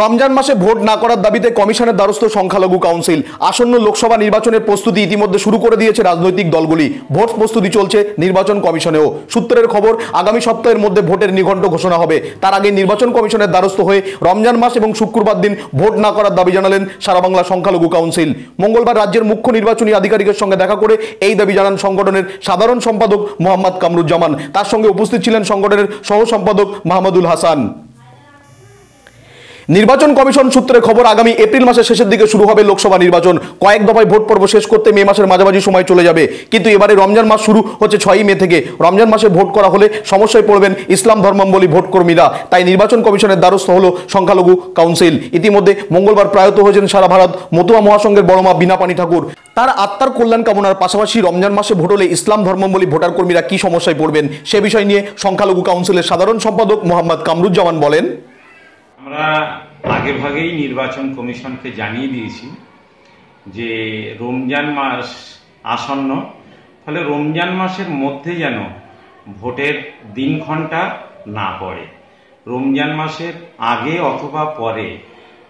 রমজান মাসে ভোট না করার দাবিতে কমিশনের দ্বারস্থ সংখ্যালঘু কাউন্সিল। আসন্ন লোকসভা নির্বাচনের প্রস্তুতি ইতিমধ্যে শুরু করে দিয়েছে রাজনৈতিক দলগুলি। ভোট প্রস্তুতি চলছে নির্বাচন কমিশনেও। সূত্রের খবর, আগামী সপ্তাহের মধ্যে ভোটের নিঘণ্ট ঘোষণা হবে। তার আগে নির্বাচন কমিশনের দ্বারস্থ হয়ে রমজান মাস এবং শুক্রবার দিন ভোট না করার দাবি জানালেন সারা বাংলা সংখ্যালঘু কাউন্সিল। মঙ্গলবার রাজ্যের মুখ্য নির্বাচনী আধিকারিকের সঙ্গে দেখা করে এই দাবি জানান সংগঠনের সাধারণ সম্পাদক মোহাম্মদ কামরুজ্জামান। তার সঙ্গে উপস্থিত ছিলেন সংগঠনের সহ সম্পাদক মাহমুদুল হাসান। নির্বাচন কমিশন সূত্রে খবর, আগামী এপ্রিল মাসের শেষের দিকে শুরু হবে লোকসভা নির্বাচন। কয়েক দফায় ভোট পর্ব শেষ করতে মে মাসের মাঝামাঝি সময় চলে যাবে। কিন্তু এবারে রমজান মাস শুরু হচ্ছে ছয়ই মে থেকে। রমজান মাসে ভোট করা হলে সমস্যায় পড়বেন ইসলাম ধর্মাবলী ভোট কর্মীরা। তাই নির্বাচন কমিশনের দ্বারস্থ হল সংখ্যালঘু কাউন্সিল। ইতিমধ্যে মঙ্গলবার প্রয়াত হয়েছেন সারা ভারত মতুয়া মহাসংঘের বড় মা বিনাপানি ঠাকুর। তার আত্মার কল্যাণ কামনার পাশাপাশি রমজান মাসে ভোট হলে ইসলাম ধর্মাবলী ভোটার কর্মীরা কি সমস্যায় পড়বেন সে বিষয় নিয়ে সংখ্যালঘু কাউন্সিলের সাধারণ সম্পাদক মোহাম্মদ কামরুজ্জামান বলেন আমরা আগে ভাগেই নির্বাচন কমিশনকে জানিয়ে দিয়েছি যে রমজান মাস আসন্ন, ফলে রমজান মাসের মধ্যে যেন ভোটের দিনক্ষণটা না পড়ে। রমজান মাসের আগে অথবা পরে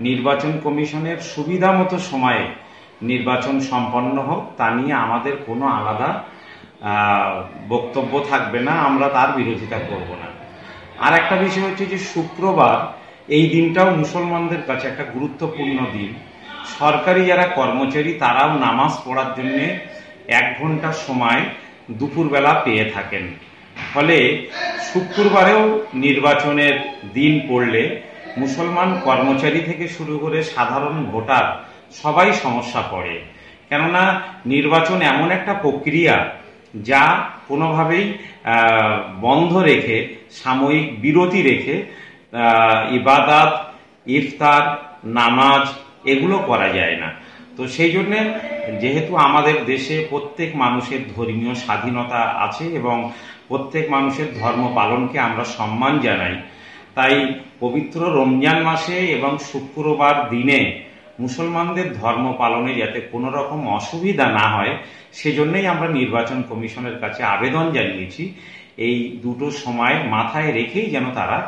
নির্বাচন কমিশনের সুবিধা মতো সময়ে নির্বাচন সম্পন্ন হোক, তা নিয়ে আমাদের কোনো আলাদা বক্তব্য থাকবে না, আমরা তার বিরোধিতা করব না। আর একটা বিষয় হচ্ছে যে শুক্রবার এই দিনটাও মুসলমানদের কাছে একটা গুরুত্বপূর্ণ দিন। সরকারি যারা কর্মচারী, তারাও নামাজ পড়ার জন্য এক ঘণ্টা সময় দুপুরবেলা পেয়ে থাকেন। ফলে শুক্রবারেও নির্বাচনের দিন পড়লে মুসলমান কর্মচারী থেকে শুরু করে সাধারণ ভোটার সবাই সমস্যা পড়ে। কেননা নির্বাচন এমন একটা প্রক্রিয়া যা কোনোভাবেই বন্ধ রেখে, সাময়িক বিরতি রেখে ইবাদাত, ইফতার, নামাজ, এগুলো করা যায় না। তো সেই জন্যে যেহেতু আমাদের দেশে প্রত্যেক মানুষের ধর্মীয় স্বাধীনতা আছে এবং প্রত্যেক মানুষের ধর্ম পালনকে আমরা সম্মান জানাই, তাই পবিত্র রমজান মাসে এবং শুক্রবার দিনে মুসলমানদের ধর্ম পালনে যাতে কোনো রকম অসুবিধা না হয়, সেজন্যই আমরা নির্বাচন কমিশনের কাছে আবেদন জানিয়েছি। এই দুটো সময় মাথায় রেখেই যেন তারা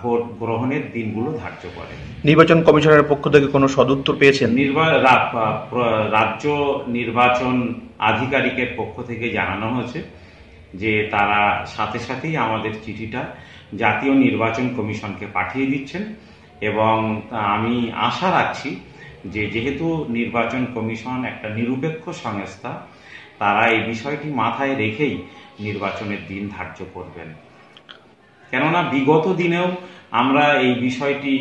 ভোট গ্রহণের দিনগুলো ধার্য করে। নির্বাচন কমিশনের পক্ষ থেকে কোনো সদুত্তর পেয়েছেন? রাজ্য নির্বাচন আধিকারিকের পক্ষ থেকে জানানো হয়েছে যে তারা সাথে সাথেই আমাদের চিঠিটা জাতীয় নির্বাচন কমিশনকে পাঠিয়ে দিচ্ছেন এবং আমি আশা রাখছি যে যেহেতু নির্বাচন কমিশন একটা নিরপেক্ষ সংস্থা তারা এই বিষয়টি মাথায় রেখেই নির্বাচনের দিন ধার্য করবেন। কেননা বিগত দিনেও আমরা এই বিষয়টি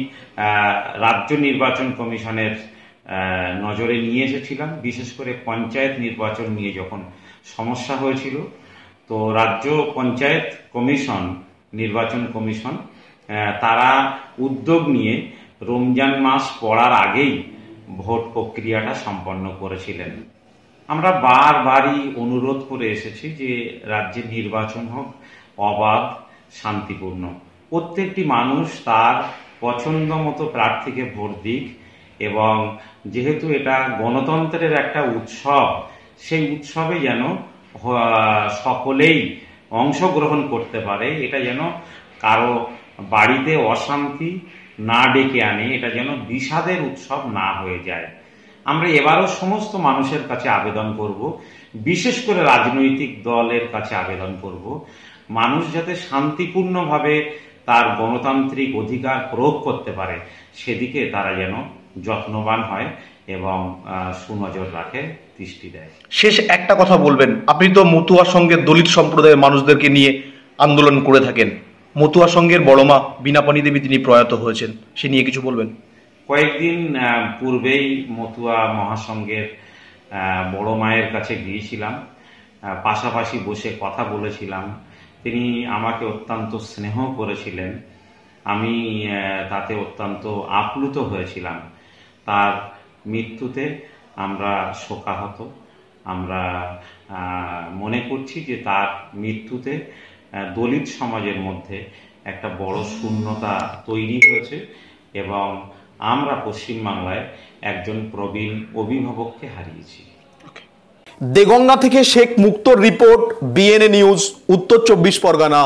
রাজ্য নির্বাচন কমিশনের নজরে নিয়ে এসেছিলাম। বিশেষ করে পঞ্চায়েত নির্বাচন নিয়ে যখন সমস্যা হয়েছিল, তো রাজ্য পঞ্চায়েত কমিশন, নির্বাচন কমিশন তারা উদ্যোগ নিয়ে রমজান মাস পড়ার আগেই ভোট প্রক্রিয়াটা সম্পন্ন করেছিলেন। আমরা বারবারই অনুরোধ করে এসেছি যে রাজ্যে নির্বাচন হোক, অবাধ শান্তিপূর্ণ। প্রত্যেকটি মানুষ তার পছন্দ মতো প্রার্থীকে ভোট দিক এবং যেহেতু এটা গণতন্ত্রের একটা উৎসব, সেই উৎসবে যেন সকলেই অংশগ্রহণ করতে পারে, এটা যেন কারও বাড়িতে অশান্তি না ডেকে আনে, এটা যেন বিষাদের উৎসব না হয়ে যায়। আমরা এবারও সমস্ত মানুষের কাছে আবেদন করব, বিশেষ করে রাজনৈতিক দলের কাছে আবেদন করব। মানুষ যাতে শান্তিপূর্ণভাবে তার গণতান্ত্রিক অধিকার প্রয়োগ করতে পারে সেদিকে তারা যেন যত্নবান হয় এবং সুনজর রাখে দৃষ্টি দেয়। শেষ একটা কথা বলবেন। আপনি তো মতুয়া সংঘের দলিত সম্প্রদায়ের মানুষদেরকে নিয়ে আন্দোলন করে থাকেন। মতুয়া সংঘের বড় মা বিনাপানি দেবী তিনি প্রয়াত হয়েছেন। সে নিয়ে কিছু বলবেন? কয়েকদিন পূর্বেই মতুয়া মহাসংঘের বড় মায়ের কাছে গিয়েছিলাম। পাশাপাশি বসে কথা বলেছিলাম। তিনি আমাকে অত্যন্ত স্নেহ করেছিলেন। আমি তাতে অত্যন্ত আপ্লুত হয়েছিলাম। তার মৃত্যুতে আমরা শোকাহত। আমরা মনে করছি যে তার মৃত্যুতে দলিত সমাজের মধ্যে একটা বড় শূন্যতা তৈরি হয়েছে এবং আমরা পশ্চিমবাংলায় একজন প্রবীণ অভিভাবককে হারিয়েছি। দেগঙ্গা থেকে শেখ মুক্তর রিপোর্ট বিএনএ নিউজ উত্তর চব্বিশ পরগনা।